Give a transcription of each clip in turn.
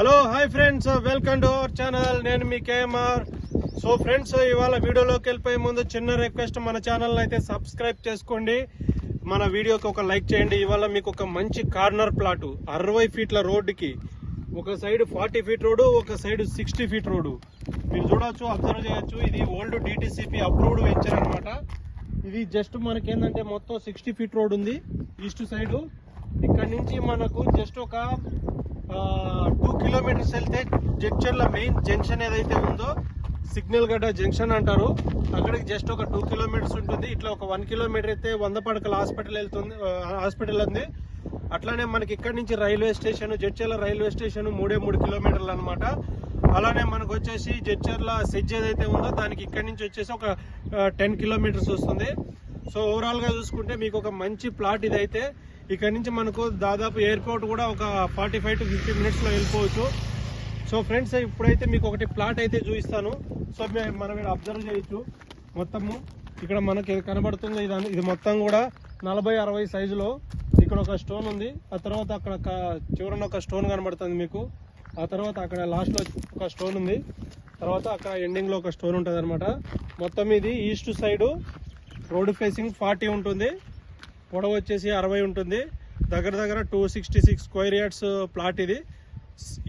Hello hi friends welcome to our channel నేను మీ KMR so friends ఇవాళ వీడియోలోకి వెళ్ళిపోయే ముందు చిన్న రిక్వెస్ట్ మన ఛానల్ అయితే సబ్స్క్రైబ్ చేసుకోండి. మన వీడియోకి ఒక లైక్ చేయండి. ఇవాళ మీకు ఒక మంచి కార్నర్ ప్లాట్ అరవై ఫీట్ల రోడ్డుకి. ఒక సైడ్ ఫార్టీ ఫీట్ రోడ్డు ఒక సైడ్ సిక్స్టీ ఫీట్ రోడ్డు. మీరు చూడొచ్చు అబ్జర్వ్ చేయొచ్చు. ఇది ఓల్డ్ డిటిసిపి అప్రూవ్డ్ వెంచర్ అనమాట ఇది జస్ట్ మనకేంటంటే మొత్తం సిక్స్టీ ఫీట్ రోడ్ ఉంది ఈస్ట్ సైడ్ ఇక్కడ నుంచి మనకు జస్ట్ ఒక టూ కిలోమీటర్స్ వెళ్తే జడ్చర్ల మెయిన్ జంక్షన్ ఏదైతే ఉందో సిగ్నల్ గడ్డ జంక్షన్ అంటారు. అక్కడికి జస్ట్ ఒక టూ కిలోమీటర్స్ ఉంటుంది. ఇట్లా ఒక వన్ కిలోమీటర్ అయితే వంద పడకల హాస్పిటల్ వెళ్తుంది హాస్పిటల్ ఉంది అట్లానే మనకి ఇక్కడ నుంచి railway station Jadcherla railway station మూడే మూడు కిలోమీటర్లు అనమాట అలానే మనకు వచ్చేసి జడ్చర్ల సెజ్ ఏదైతే ఉందో దానికి ఇక్కడ నుంచి వచ్చేసి ఒక టెన్ కిలోమీటర్స్ వస్తుంది. సో ఓవరాల్గా చూసుకుంటే మీకు ఒక మంచి ప్లాట్ ఇదైతే ఇక్కడ నుంచి మనకు దాదాపు ఎయిర్పోర్ట్ కూడా ఒక ఫార్టీ ఫైవ్ టు ఫిఫ్టీ మినిట్స్లో వెళ్ళిపోవచ్చు. సో ఫ్రెండ్స్ ఇప్పుడైతే మీకు ఒకటి ప్లాట్ అయితే చూపిస్తాను. సో మనం ఇక్కడ అబ్జర్వ్ చేయొచ్చు. మొత్తము ఇక్కడ మనకి కనబడుతుంది ఇది ఇది మొత్తం కూడా నలభై అరవై సైజులో ఇక్కడ ఒక స్టోన్ ఉంది. ఆ తర్వాత అక్కడ చివరన ఒక స్టోన్ కనబడుతుంది మీకు. ఆ తర్వాత అక్కడ లాస్ట్లో ఒక స్టోన్ ఉంది. తర్వాత అక్కడ ఎండింగ్లో ఒక స్టోన్ ఉంటుంది అనమాట మొత్తం ఇది east side road facing forty ఉంటుంది. పొడవు వచ్చేసి అరవై ఉంటుంది. దగ్గర దగ్గర two sixty six square yards plot ఇది.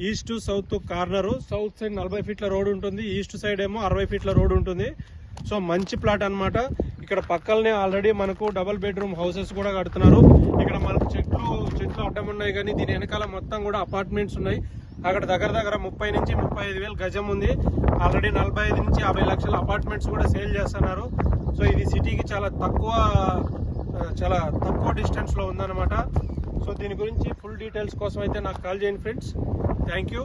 East south corner south side నలభై ఫీట్ల రోడ్ ఉంటుంది. ఈస్ట్ సైడ్ ఏమో అరవై ఫీట్ల రోడ్ ఉంటుంది. సో మంచి ప్లాట్ అనమాట ఇక్కడ పక్కలనే ఆల్రెడీ మనకు డబల్ బెడ్రూమ్ హౌసెస్ కూడా కడుతున్నారు. ఇక్కడ మనకు చెట్లు చెట్లు అడ్డం ఉన్నాయి కానీ దీని వెనకాల మొత్తం కూడా అపార్ట్మెంట్స్ ఉన్నాయి. అక్కడ దగ్గర దగ్గర ముప్పై నుంచి ముప్పై ఐదు వేలు గజం ఉంది. ఆల్రెడీ నలభై ఐదు నుంచి యాభై లక్షల అపార్ట్మెంట్స్ కూడా సేల్ చేస్తున్నారు. సో ఇది సిటీకి చాలా తక్కువ చాలా తక్కువ డిస్టెన్స్లో ఉందన్నమాట. సో దీని గురించి ఫుల్ డీటెయిల్స్ కోసం అయితే నాకు కాల్ చేయండి ఫ్రెండ్స్ థ్యాంక్ యూ